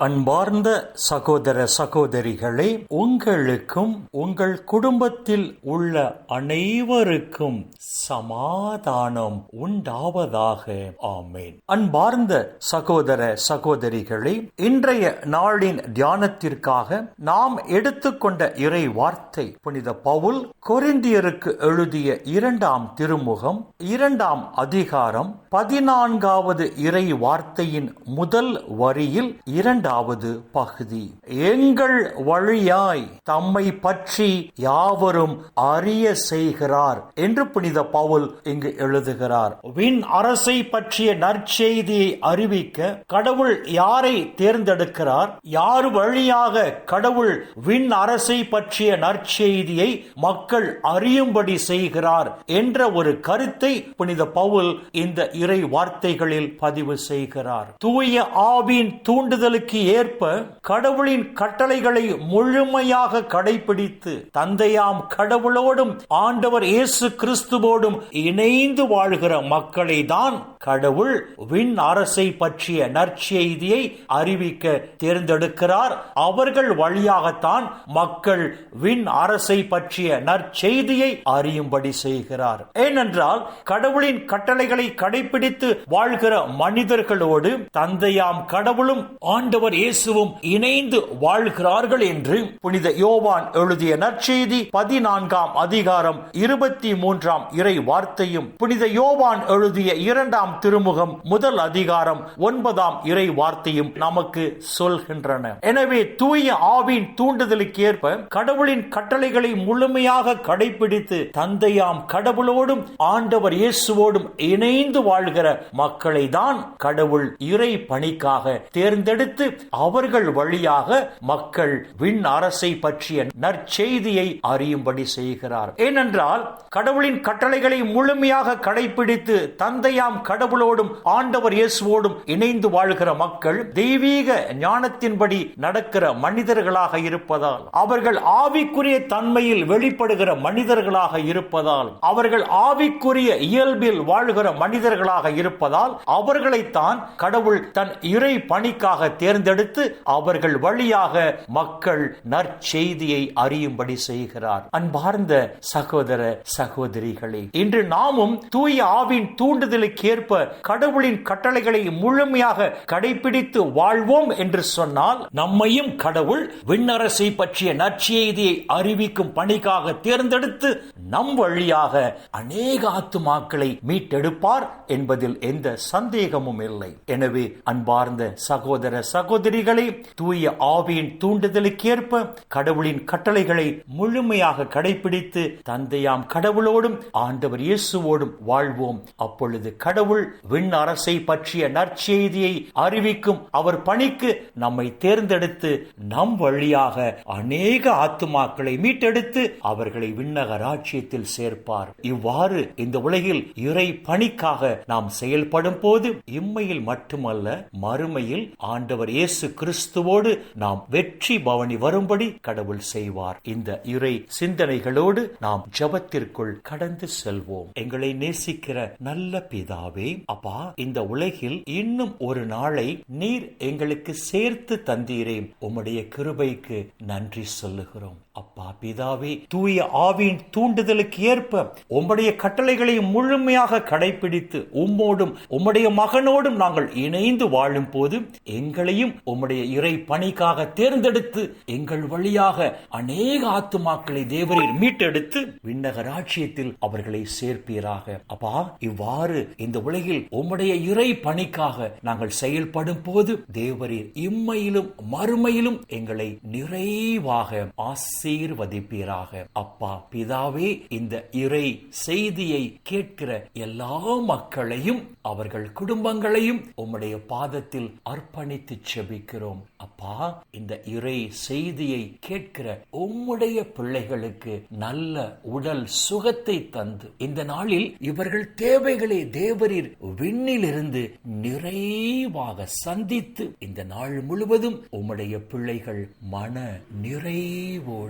அன்பார்ந்த சகோதர சகோதரிகளே உங்களுக்கும் உங்கள் குடும்பத்தில் உள்ள அனைவருக்கும் சமாதானம் உண்டாவதாக. ஆமேன். அன்பார்ந்த சகோதர சகோதரிகளே இன்றைய நாளின் தியானத்திற்காக நாம் எடுத்துக்கொண்ட இறை வார்த்தை புனித பவுல் கொரிந்தியருக்கு எழுதிய இரண்டாம் திருமுகம் இரண்டாம் அதிகாரம் பதினான்காவது இறை வார்த்தையின் முதல் வரியில் இரண்டாவது பகுதி. எங்கள் வழியாய் தம்மை பற்றி யாவரும் அறிய செய்கிறார் என்று புனித பவுல் இங்கு எழுதுகிறார். விண் அரசை பற்றிய நற்செய்தியை அறிவிக்க கடவுள் யாரை தேர்ந்தெடுக்கிறார்? யார் வழியாக கடவுள் விண் அரசை பற்றிய நற்செய்தியை மக்கள் அறியும்படி செய்கிறார் என்ற ஒரு கருத்தை புனித பவுல் இந்த இறை வார்த்தைகளில் பதிவு செய்கிறார். தூய ஆவின் தூண்டுதலுக்கு ஏற்ப கடவுளின் கட்டளைகளை முழுமையாக கடைபிடித்து தந்தையாம் கடவுளோடும் ஆண்டவர் இயேசு கிறிஸ்துவோடும் இணைந்து வாழ்கிற மக்களை தான் கடவுள் விண் அரசை பற்றிய நற்செய்தியை அறிவிக்க தேர்ந்தெடுக்கிறார். அவர்கள் வழியாகத்தான் மக்கள் விண் அரசை பற்றிய நற்செய்தியை அறியும்படி செய்கிறார். ஏனென்றால் கடவுளின் கட்டளைகளை கடைபிடித்து வாழ்கிற மனிதர்களோடு தந்தையாம் கடவுளும் ஆண்டவர் இயேசுவும் இணைந்து வாழ்கிறார்கள் என்று புனித யோவான் எழுதிய நற்செய்தி பதினான்காம் அதிகாரம் இருபத்தி மூன்றாம் இறை வார்த்தையும் புனித யோவான் எழுதிய இரண்டாம் திருமுகம் முதல் அதிகாரம் ஒன்பதாம் இறை வார்த்தையும் நமக்கு சொல்கின்றன. எனவே தூய ஆவின் தூண்டுதலுக்கு ஏற்ப கடவுளின் கட்டளைகளை முழுமையாக கடைபிடித்து தந்தையாம் கடவுளோடும் ஆண்டவர் இயேசுவோடும் இணைந்து வாழ்கிற மக்களை தான் கடவுள் இறை பணிக்காக தேர்ந்தெடுத்து அவர்கள் வழியாக மக்கள் விண் அரசை பற்றிய நற்செய்தியை அறியும்படி செய்கிறார். ஏனென்றால் கடவுளின் கட்டளைகளை முழுமையாக கடைபிடித்து தந்தையாம் கடவுள் கடவுளோடும் ஆண்டவர் இயேசுவோடும் இணைந்து வாழ்கிற மக்கள் தெய்வீக ஞானத்தின்படி நடக்கிற மனிதர்களாக இருப்பதால் அவர்கள் ஆவிக்குரிய தன்மையில் வெளிப்படுகிற மனிதர்களாக இருப்பதால் அவர்கள் ஆவிக்குரிய இயல்பில் வாழ்கிற மனிதர்களாக இருப்பதால் அவர்களைத்தான் கடவுள் தன் இறை பணிக்காக தேர்ந்தெடுத்து அவர்கள் வழியாக மக்கள் நற்செய்தியை அறியும்படி செய்கிறார். அன்பார்ந்த சகோதர சகோதரிகளே இன்று நாமும் தூய ஆவின் தூண்டுதலுக்கு ஏற்ப ஏற்ப கடவுளின் கட்டளைகளை முழுமையாக கடைபிடித்து வாழ்வோம் என்று சொன்னால் நம்மையும் கடவுள் விண்ணரசை பற்றிய நற்செய்தியை அறிவிக்கும் பணிக்காக தேர்ந்தெடுத்து நம் வழியாக அநேக ஆத்துமாக்களை மீட்டெடுப்பார் என்பதில் எந்த சந்தேகமும் இல்லை. எனவே அன்பார்ந்த சகோதர சகோதரிகளை தூய ஆவியின் தூண்டுதலுக்கேற்ப கடவுளின் கட்டளைகளை முழுமையாக கடைபிடித்து தந்தையாம் கடவுளோடும் ஆண்டவர் இயேசுவோடும் வாழ்வோம். அப்பொழுது கடவுள் விண் அரசை பற்றிய நற்செய்தியை அறிவிக்கும் அவர் பணிக்கு நம்மை தேர்ந்தெடுத்து நம் வழியாக அநேக ஆத்துமாக்களை மீட்டெடுத்து அவர்களை விண்ணக ராஜ்யத்தில் சேர்ப்பார். இவ்வாறு இந்த உலகில் இறை பணிக்காக நாம் செயல்படும் போது இம்மையில் மட்டுமல்ல மறுமையில் ஆண்டவர் இயேசு கிறிஸ்துவோடு நாம் வெற்றி பவனி வரும்படி கடவுள் செய்வார். இந்த இறை சிந்தனைகளோடு நாம் ஜபத்திற்குள் கடந்து செல்வோம். எங்களை நேசிக்கிற நல்ல பிதாவே அப்பா இந்த உலகில் இன்னும் ஒரு நாளை நீர் எங்களுக்கு சேர்த்து தந்தீரே உம்முடைய கிருபைக்கு நன்றி சொல்லுகிறோம். அப்பா பிதாவே தூய ஆவின் தூண்டுதலுக்கு ஏற்ப உம்முடைய கட்டளைகளை முழுமையாக கடைபிடித்து உம்மோடும் உம்முடைய மகனோடும் நாங்கள் இணைந்து வாழும் போது எங்களையும் உம்முடைய இறை பணிக்காக தேர்ந்தெடுத்து எங்கள் வழியாக அநேக ஆத்துமாக்களை தேவரில் மீட்டெடுத்து விண்ணக ராட்சியத்தில் அவர்களை சேர்ப்பீராக. அப்பா இவ்வாறு இந்த உலகில் உம்முடைய இறை பணிக்காக நாங்கள் செயல்படும் போது தேவரீர் இம்மையிலும் மறுமையிலும் எங்களை நிறைவாக ஆசீர்வதிப்பீராக அப்பா பிதாவே இந்த இறை செய்தியை கேட்கிற எல்லா மக்களையும் அவர்கள் குடும்பங்களையும் உம்முடைய பாதத்தில் அர்ப்பணித்து செபிக்கிறோம். அப்பா இந்த இறை செய்தியை கேட்கிற உம்முடைய பிள்ளைகளுக்கு நல்ல உடல் சுகத்தை தந்து இந்த நாளில் இவர்கள் தேவைகளை தேவரீர் விண்ணிலிருந்து நிறைவாக சந்தித்து இந்த நாள் முழுவதும் உம்முடைய பிள்ளைகள் மன நிறைவோடு